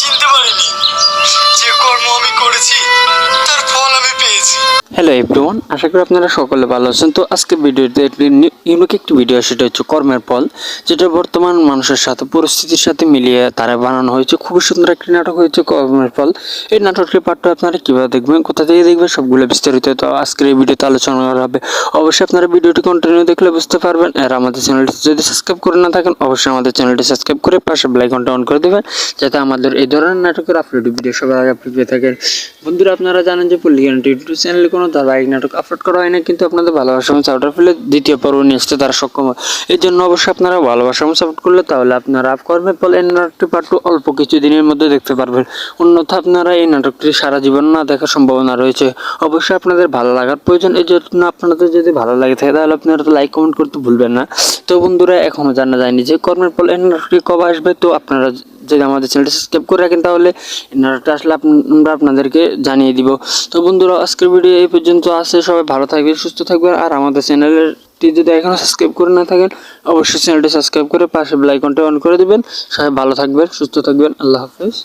চিনতে hello everyone আশা করি আপনারা সকলে ভালো আছেন। তো আজকে ভিডিওতে একটি ইউনিক একটি ভিডিও সেটা হচ্ছে কর্মের ফল, যেটা বর্তমান মানুষের সাথে, পরিস্থিতির সাথে মিলিয়ে তারা বানানো হয়েছে। খুবই সুন্দর একটি নাটক হয়েছে কর্মের ফল। এই নাটকটির পাঠটা আপনারা কীভাবে দেখবেন, কোথা থেকে দেখবেন, সবগুলো বিস্তারিত। তো আজকের এই ভিডিওতে আলোচনা করা হবে। অবশ্যই আপনারা ভিডিওটি কন্টিনিউ দেখলে বুঝতে পারবেন। আর আমাদের চ্যানেলটি যদি সাবস্ক্রাইব করে না থাকেন, অবশ্যই আমাদের চ্যানেলটি সাবস্ক্রাইব করে পাশে বেলাইকনটা অন করে দেবেন, যাতে আমাদের এই ধরনের নাটকের আপলোড ভিডিও সবার আগে আপনি পেয়ে থাকেন। বন্ধুরা, আপনারা জানেন যে পল্লিগান ইউটিউব চ্যানেলে কোনো ধারাবাহিক নাটক আপলোড করা হয় না কিন্তু আপনাদের ভালোবাসা এবং সাপোর্টার ফেলে দ্বিতীয় পর্ব নিয়ে আসতে তারা সক্ষম হয়। এই জন্য অবশ্যই আপনারা ভালোবাসা এবং সাপোর্ট করলে তাহলে আপনারা কর্মের ফল এই নাটকটি পাঠ্য অল্প কিছু দিনের মধ্যে দেখতে পারবেন। অন্যথা আপনারা এই নাটকটি সারা জীবন না দেখার সম্ভাবনা রয়েছে। অবশ্যই আপনাদের ভালো লাগার প্রয়োজন, এই জন্য আপনাদের যদি ভালো লাগে থাকে, তাহলে আপনারা তো লাইক কমেন্ট করতে ভুলবেন না। তো বন্ধুরা এখনও জানা যায়নি যে কর্মের ফল এই নাটকটি কবে আসবে, তো আপনারা যদি আমাদের চ্যানেলটা সাবস্ক্রাইব করে রাখেন তাহলে নাটকটা আসলে আমরা আপনাদেরকে জানিয়ে দিব। তো বন্ধুরা, আজকের ভিডিও এই পর্যন্ত আসে সবাই ভালো থাকবে সুস্থ থাকবে আর আমাদের চ্যানেলের যদি এখনও সাবস্ক্রাইব করে না থাকেন, অবশ্যই চ্যানেলটি সাবস্ক্রাইব করে পাশে বেলাইকনটা অন করে দেবেন। সবাই ভালো থাকবেন, সুস্থ থাকবেন। আল্লাহ হাফেজ।